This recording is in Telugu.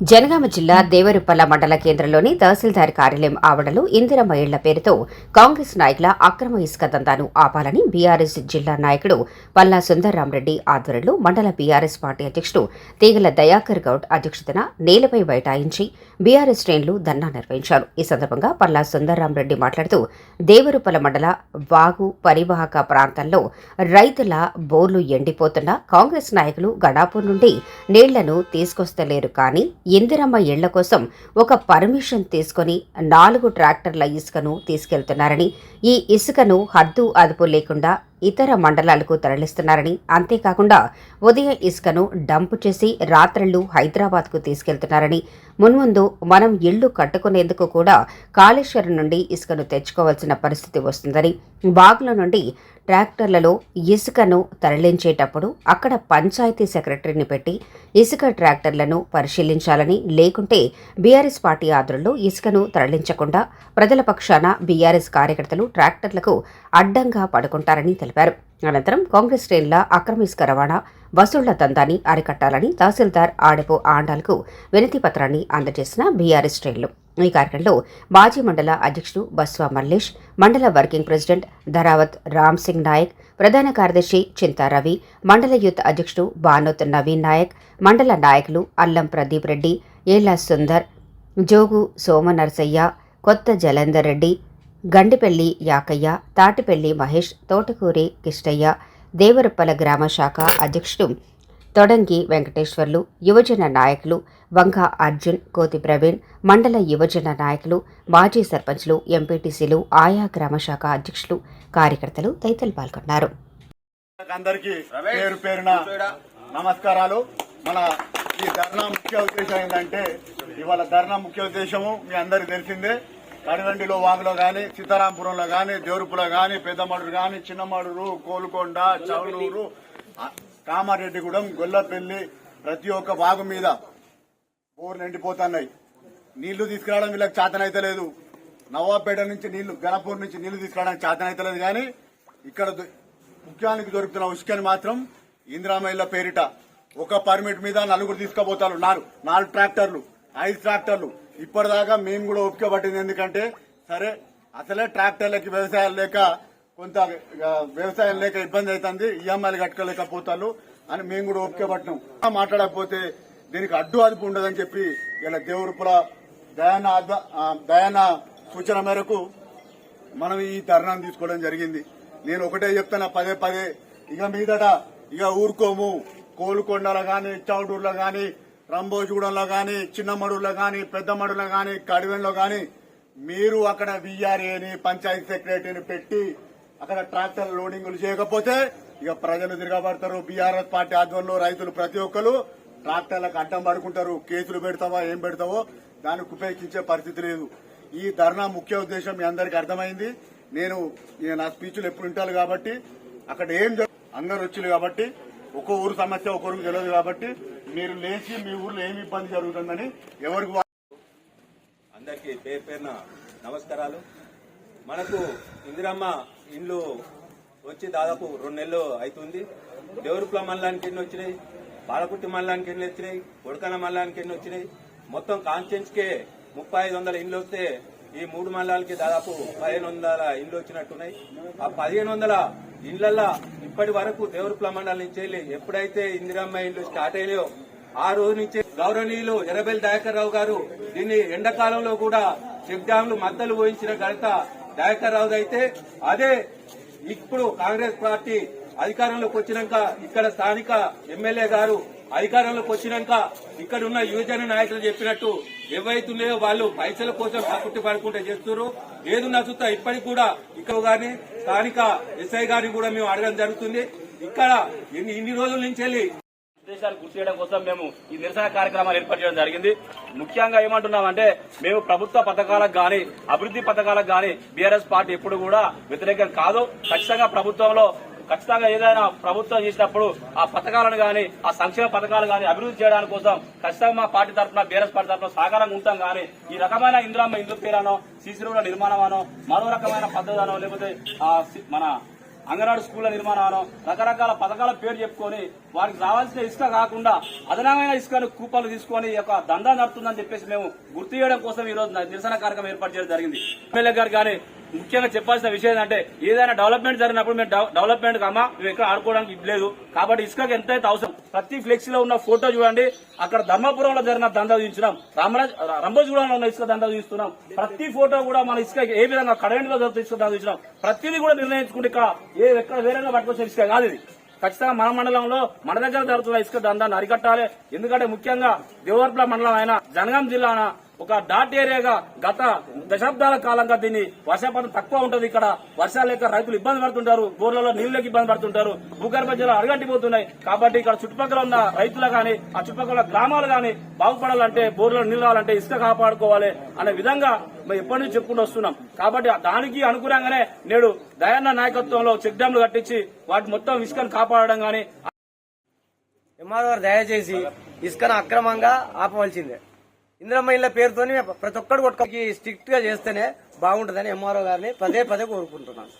జనగామ జిల్లా దేవరుపల్ల మండల కేంద్రంలోని తహసీల్దార్ కార్యాలయం ఆవరణలో ఇందిరమ్మ ఇళ్ళ పేరుతో కాంగ్రెస్ నాయకుల అక్రమ ఇసుక దందాను ఆపాలని బీఆర్ఎస్ జిల్లా నాయకుడు పల్లా సుందర్రామరెడ్డి ఆధ్వర్యంలో మండల బీఆర్ఎస్ పార్టీ అధ్యక్షుడు తీగల దయాకర్ గౌడ్ అధ్యక్షతన నేలపై బైఠాయించి బీఆర్ఎస్ శ్రేణులు ధర్నా నిర్వహించారు. ఈ సందర్భంగా పల్లా సుందర్రామరెడ్డి మాట్లాడుతూ దేవరుపల్ల మండల వాగు పరివాహక ప్రాంతంలో రైతుల బోర్లు ఎండిపోతున్నా కాంగ్రెస్ నాయకులు గడాపూర్ నుండి నీళ్ళను తీసుకొస్తలేరు కానీ ఇందిరమ్మ ఇళ్ళ కోసం ఒక పర్మిషన్ తీసుకొని నాలుగు ట్రాక్టర్ల ఇసుకను తీసుకెళ్తున్నారని ఈ ఇసుకను హద్దు అదుపు లేకుండా ఇతర మండలాలకు తరలిస్తున్నారని అంతేకాకుండా ఉదయం ఇసుకను డంపు చేసి రాత్రళ్ళు హైదరాబాద్కు తీసుకెళ్తున్నారని మున్ముందు మనం ఇళ్ళు కట్టుకునేందుకు కూడా కాళేశ్వరం నుండి ఇసుకను తెచ్చుకోవాల్సిన పరిస్థితి వస్తుందని బాగుల నుండి ట్రాక్టర్లలో ఇసుకను తరలించేటప్పుడు అక్కడ పంచాయతీ సెక్రటరీని పెట్టి ఇసుక ట్రాక్టర్లను పరిశీలించాలని లేకుంటే బీఆర్ఎస్ పార్టీ ఆధ్వర్యంలో ఇసుకను తరలించకుండా ప్రజల పక్షాన బీఆర్ఎస్ కార్యకర్తలు ట్రాక్టర్లకు అడ్డంగా పడుకుంటారని తెలిపారు. అనంతరం కాంగ్రెస్ శ్రేణుల అక్రమిస్క రవాణా వసూళ్ళ దందాన్ని అరికట్టాలని తహసీల్దార్ ఆడపు ఆండాలకు వినతి పత్రాన్ని అందజేసిన బీఆర్ఎస్ శ్రేణులు. ఈ కార్యక్రమంలో మాజీ మండల అధ్యక్షుడు బస్వా మల్లేష్ మండల వర్కింగ్ ప్రెసిడెంట్ ధరావత్ రామ్ సింగ్ నాయక్ ప్రధాన కార్యదర్శి చింతా రవి మండల యూత్ అధ్యక్షుడు బానోత్ నవీన్ నాయక్ మండల నాయకులు అల్లం ప్రదీప్ రెడ్డి ఏళ్ళ సుందర్ జోగు సోమనరసయ్య కొత్త జలందర్ రెడ్డి గండిపెల్లి యాకయ్య తాటిపెల్లి మహేష్ తోటకూరి కిష్టయ్య దేవరప్పల గ్రామ శాఖ అధ్యక్షుడు తొడంగి వెంకటేశ్వర్లు యువజన నాయకులు వంగ అర్జున్ కోతి ప్రవీణ్ మండల యువజన నాయకులు మాజీ సర్పంచ్లు ఎంపీటీసీలు ఆయా గ్రామ శాఖ అధ్యక్షులు కార్యకర్తలు తదితరులు పాల్గొన్నారు. పేరు పేరున నమస్కారాలు. మన ఈ ధర్నా ముఖ్య ఉద్దేశం ఏంటంటే ఇవాళ ధర్నా ముఖ్య ఉద్దేశము మీ అందరికి తెలిసిందే. కడివండిలో వాగులో గాని సీతారాంపురంలో గాని దేవరుపులో గాని పెద్దమడురు గాని చిన్నమడురు కోలుకొండ చౌలూరు కామారెడ్డిగూడెం గొల్లపల్లి ప్రతి ఒక్క వాగు మీద బోర్లు ఎండిపోతున్నాయి నీళ్ళు తీసుకురావడం వీళ్ళకి చేతనైతే లేదు. నవాబ్పేట నుంచి నీళ్ళు గణపూర్ నుంచి నీళ్ళు తీసుకురావడానికి చేతనైతే లేదు కానీ ఇక్కడ ముఖ్యానికి దొరుకుతున్న ఉసుకని మాత్రం ఇందిరామయ్య పేరిట ఒక పర్మిట్ మీద నలుగురు తీసుకుపోతారు. నాలుగు నాలుగు ట్రాక్టర్లు ఐదు ట్రాక్టర్లు. ఇప్పటిదాకా మేము కూడా ఓపిక పట్టింది ఎందుకంటే సరే అసలే ట్రాక్టర్లకి వ్యవసాయాలు లేక కొంత వ్యవసాయం లేక ఇబ్బంది అవుతుంది. ఈఎంఐలు కట్టుకోలేకపోతారు అని మేము కూడా ఓపిక పట్టినాం మాట్లాడకపోతే దీనికి అడ్డు అదుపు ఉండదని చెప్పి ఇలా దేవుడుపుల దయాన దయాన సూచన మేరకు మనం ఈ ధర్నాన్ని తీసుకోవడం జరిగింది. నేను ఒకటే చెప్తున్నా పదే పదే ఇక మీదట ఇక ఊరుకోము. కోలుకొండలో కానీ చౌడూరులో కానీ రంబోజగూడెంలో గాని చిన్నమడులో గాని పెద్దమడులో గాని కడివెన్లో గాని మీరు అక్కడ విఆర్ఏని పంచాయతీ సెక్రటరీని పెట్టి అక్కడ ట్రాక్టర్ లోడింగ్లు చేయకపోతే ఇక ప్రజలు తిరగబడతారు. బీఆర్ఎస్ పార్టీ ఆధ్వర్యంలో రైతులు ప్రతి ఒక్కరు ట్రాక్టర్లకు అడ్డం పడుకుంటారు. కేసులు పెడతావా ఏం పెడతావో దానికి ఉపేక్షించే పరిస్థితి లేదు. ఈ ధర్నా ముఖ్య ఉద్దేశం మీ అందరికి అర్థమైంది. నేను నా స్పీచ్లు ఎప్పుడు వింటాను కాబట్టి అక్కడ ఏం అందరు వచ్చారు కాబట్టి ఒక్కో ఊరు సమస్య ఒక్కొరికి తెలియదు కాబట్టి మీరు లేచి మీ ఊర్లో ఏమి ఇబ్బంది జరుగుతుందని ఎవరికి అందరికీ పేరు పేరున నమస్కారాలు. మనకు ఇందిరమ్మ ఇండ్లు వచ్చి దాదాపు రెండు నెలలు అవుతుంది. దేవరుప్ల మండలానికి ఎన్ని వచ్చినాయి? పాలకుట్టి మండలానికి ఎన్ని వచ్చినాయి? కొడకన మండలానికి ఎన్ని వచ్చినాయి? మొత్తం కాన్స్టెన్స్కే ముప్పై ఐదు వందల ఇండ్లు వస్తే ఈ మూడు మండలాలకి దాదాపు పదిహేను వందల ఇండ్లు వచ్చినట్టున్నాయి. ఆ పదిహేను వందల ఇండ్లల్లో ఇప్పటి వరకు దేవరుపుల మండలం నుంచి వెళ్ళి ఎప్పుడైతే ఇందిరమ్మ ఇండ్లు స్టార్ట్ అయ్యాయో ఆ రోజు నుంచే గౌరవనీయులు ఎర్రబెల్ దయాకర్ రావు గారు దీన్ని ఎండాకాలంలో కూడా చెక్ డ్యాంలు మద్దలు పోయించిన ఘనత దయాకర్ రావు అయితే అదే ఇప్పుడు కాంగ్రెస్ పార్టీ అధికారంలోకి వచ్చినాక ఇక్కడ స్థానిక ఎమ్మెల్యే గారు అధికారంలోకి వచ్చినాక ఇక్కడ ఉన్న యువజన నాయకులు చెప్పినట్టు ఏవైతున్నాయో వాళ్ళు పైసల కోసం కక్కుట్టి పడుకుంటే చేస్తున్నారు ఏదున్నా చూస్తా ఇప్పటికి కూడా ఇక్కడ గాని స్థానిక ఎస్ఐ గారిని కూడా మేము అడగడం జరుగుతుంది. ఇక్కడ ఇన్ని ఇన్ని రోజుల నుంచి వెళ్ళి ఉద్దేశాలు గుర్తు చేయడం కోసం మేము ఈ నిరసన కార్యక్రమాలు ఏర్పాటు చేయడం జరిగింది. ముఖ్యంగా ఏమంటున్నామంటే మేము ప్రభుత్వ పథకాలకు గాని అభివృద్ధి పథకాలకు గాని బీఆర్ఎస్ పార్టీ ఎప్పుడు కూడా వ్యతిరేకం కాదు. ఖచ్చితంగా ప్రభుత్వంలో ఖచ్చితంగా ఏదైనా ప్రభుత్వం చేసినప్పుడు ఆ పథకాలను గాని ఆ సంక్షేమ పథకాలు గాని అభివృద్ధి చేయడానికి కోసం ఖచ్చితంగా మా పార్టీ తరఫున బీఆర్ఎస్ పార్టీ తరఫున సహకారంగా ఉంటాం. గానీ ఈ రకమైన ఇందిరామ్మ ఇండ్లు పేరానో సీసీ రోడ్ల నిర్మాణమానో మరో రకమైన పద్ధతినో లేకపోతే మన అంగనాడు స్కూళ్ళ నిర్మాణం రకరకాల పథకాల పేరు చెప్పుకొని వారికి రావాల్సిన ఇసుక కాకుండా అదనమైన ఇసుకను కూపాలు తీసుకొని ఒక యొక్క దందా నడుతుందని చెప్పేసి మేము గుర్తు చేయడం కోసం ఈ రోజు నిరసన కార్యక్రమం ఏర్పాటు చేయడం జరిగింది. ఎమ్మెల్యే గారు కానీ ముఖ్యంగా చెప్పాల్సిన విషయం ఏంటంటే ఏదైనా డెవలప్మెంట్ జరిగినప్పుడు మేము డెవలప్మెంట్ కామా మేము ఎక్కడ ఆడుకోవడానికి లేదు. కాబట్టి ఇసుకకి ఎంతైతే అవసరం ప్రతి ఫ్లెక్సీలో ఉన్న ఫోటో చూడండి అక్కడ ధర్మపురంలో జరిగిన దందా చూపించినాం. రామరాజ్ రంభోజగూడలో ఉన్న ఇసుక దందా చూపిస్తున్నాం. ప్రతి ఫోటో కూడా మన ఇసుక ఏ విధంగా కడవెంట్లో జరుగుతుంది ఇసుక దందా చూసినాం ప్రతిదీ కూడా నిర్ణయించుకుంటే ఇక్కడ ఏ ఎక్కడ వేరేగా పట్టుకొచ్చిన ఇసుక కాదు ఇది. ఖచ్చితంగా మన మండలంలో మన దగ్గర జరుగుతున్న ఇసుక దందాన్ని అరికట్టాలి. ఎందుకంటే ముఖ్యంగా దేవర్పల మండలం అయిన జనగాం జిల్లా ఒక డాట్ ఏరియాగా గత దశాబ్దాల కాలంగా దీన్ని వర్షపాతం తక్కువ ఉంటది. ఇక్కడ వర్షాలు లేక రైతులు ఇబ్బంది పడుతుంటారు. బోర్లలో నీళ్ళకి ఇబ్బంది పడుతుంటారు. భూగర్భ జలాలు అరగంటిపోతున్నాయి కాబట్టి ఇక్కడ చుట్టుపక్కల ఉన్న రైతులు గాని ఆ చుట్టుపక్కల గ్రామాలు గాని బాగుపడాలంటే బోర్లలో నీళ్ళు రావాలంటే ఇసుక కాపాడుకోవాలి అనే విధంగా మేము ఎప్పటి నుంచి చెప్పుకుంటూ వస్తున్నాం. కాబట్టి దానికి అనుగుణంగానే నేడు దయాన్న నాయకత్వంలో చెక్ డ్యాంలు కట్టించి వాటి మొత్తం ఇసుకను కాపాడడం గాని ఎంఆర్ఓ గారు దయచేసి ఇసుకను అక్రమంగా ఆపవలసిందే. ఇందిరమ్మ ఇళ్ళ పేరుతోని ప్రతి ఒక్కరు కొట్టుకోకి స్ట్రిక్ట్గా చేస్తేనే బాగుంటుందని ఎంఆర్ఓ గారిని పదే పదే కోరుకుంటున్నాను.